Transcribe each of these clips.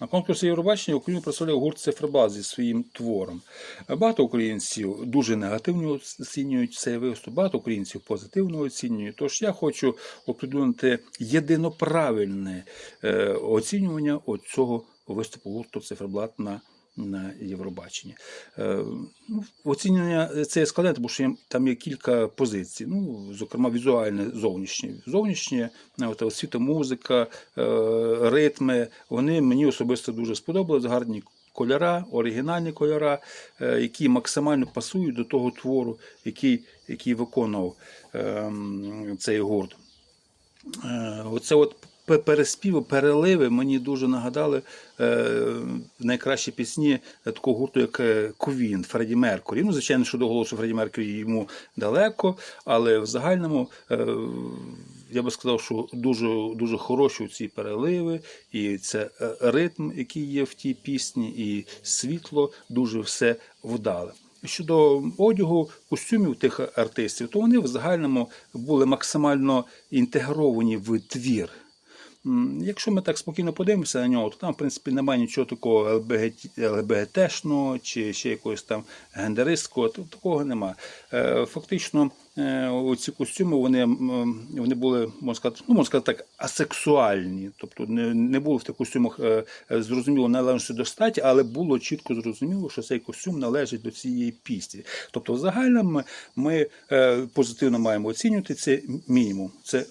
На конкурсі Євробачення Україну представляв гурт Циферблат зі своїм твором. Багато українців дуже негативно оцінюють цей виступ, багато українців позитивно оцінюють. Тож я хочу оприділити єдиноправильне е, оцінювання цього виступу гурту Циферблат на на Євробаченні. Е, ну, оцінювання це складне, тому що там є кілька позицій. Ну, зокрема, візуальне, зовнішнє. Зовнішнє, е, освіта, музика, е, ритми. Вони мені особисто дуже сподобались. Гарні кольора, оригінальні кольора, які максимально пасують до того твору, який, який виконував ем, цей гурт. Оце от переспіви, переливи мені дуже нагадали е, найкращі пісні такого гурту, як е, Ковін, Фредді Меркурі. Ну, звичайно, що до голосу Фредді Меркурі йому далеко, але в загальному е, я би сказав, що дуже, дуже хороші ці переливи, і це е, ритм, який є в тій пісні, і світло дуже все вдале. Щодо одягу, костюмів тих артистів, то вони в загальному були максимально інтегровані в твір. Якщо ми так спокійно подивимося на нього, то там, в принципі, немає нічого такого ЛБГТ, ЛБГТшного чи ще якогось там гендеристського, то такого нема. Е, Фактично, е, оці костюми вони, вони були, можна сказати, ну, можна сказати так, асексуальні. Тобто не, не було в тих костюмах е, зрозуміло належності до статі, але було чітко зрозуміло, що цей костюм належить до цієї пісні. Тобто, в загальному ми, ми позитивно маємо оцінювати це мінімум. Це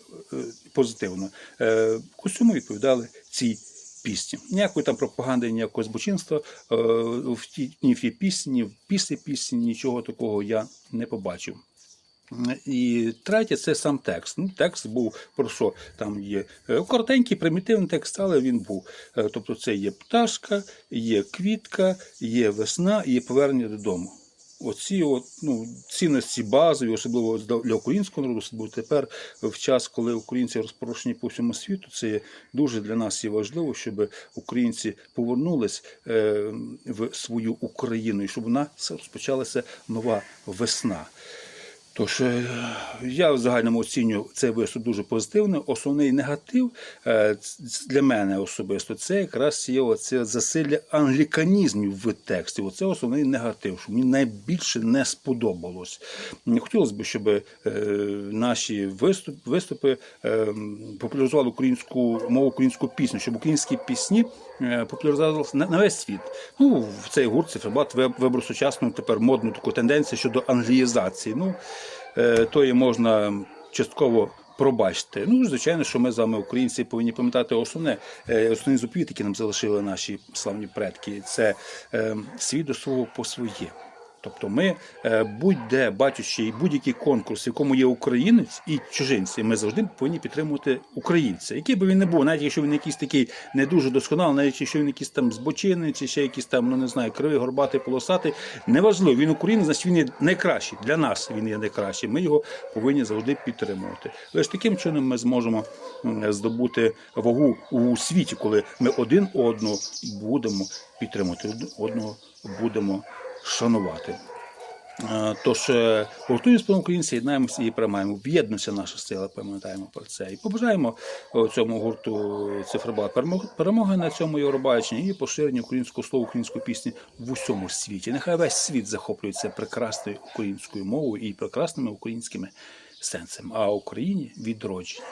позитивно. Е, Костюми відповідали цій пісні. Ніякої там пропаганди, ніякого збочинства е, в тій, ні в тій пісні, в після пісні нічого такого я не побачив. І третє це сам текст. Ну, текст був про що? Там є е, коротенький, примітивний текст, але він був. Тобто це є пташка, є квітка, є весна, є повернення додому. Оці от, ну, цінності базові, особливо для українського народу, особливо тепер, в час, коли українці розпорошені по всьому світу, це дуже для нас є важливо, щоб українці повернулись е, в свою Україну і щоб у нас розпочалася нова весна. Тож е, я в загальному оцінюю цей виступ дуже позитивно. Основний негатив е, для мене особисто це якраз є оце засилля англіканізмів в тексті. Оце основний негатив, що мені найбільше не сподобалось. Хотілося б, щоб е, наші виступ, виступи е, популяризували українську мову, українську пісню, щоб українські пісні популяризувалися на весь світ. Ну, в цей гурт циферблат вибрав сучасну тепер модну таку тенденцію щодо англіїзації. Ну, е, то і можна частково пробачити. Ну, звичайно, що ми з вами, українці, повинні пам'ятати основне, е, основні заповіт, які нам залишили наші славні предки. Це е, свій до свого по своє. Тобто ми е, будь-де бачачи будь-який конкурс, в якому є українець і чужинці, ми завжди повинні підтримувати українця, який би він не був, навіть якщо він якийсь такий не дуже досконалий, навіть якщо він якийсь там збочинний, чи ще якийсь там, ну не знаю, кривий, горбатий, полосатий. Неважливо, він українець, значить він є найкращий. Для нас він є найкращий. Ми його повинні завжди підтримувати. Лише таким чином ми зможемо здобути вагу у світі, коли ми один одного будемо підтримувати, один одного будемо шанувати. Е, Тож е, гуртуємося по українці, єднаємося і приймаємо. В'єднується наша сила, пам'ятаємо про це. І побажаємо е, цьому гурту циферблат перемоги на цьому Євробаченні і поширення українського слова, української пісні в усьому світі. Нехай весь світ захоплюється прекрасною українською мовою і прекрасними українськими сенсами. А Україні відродження.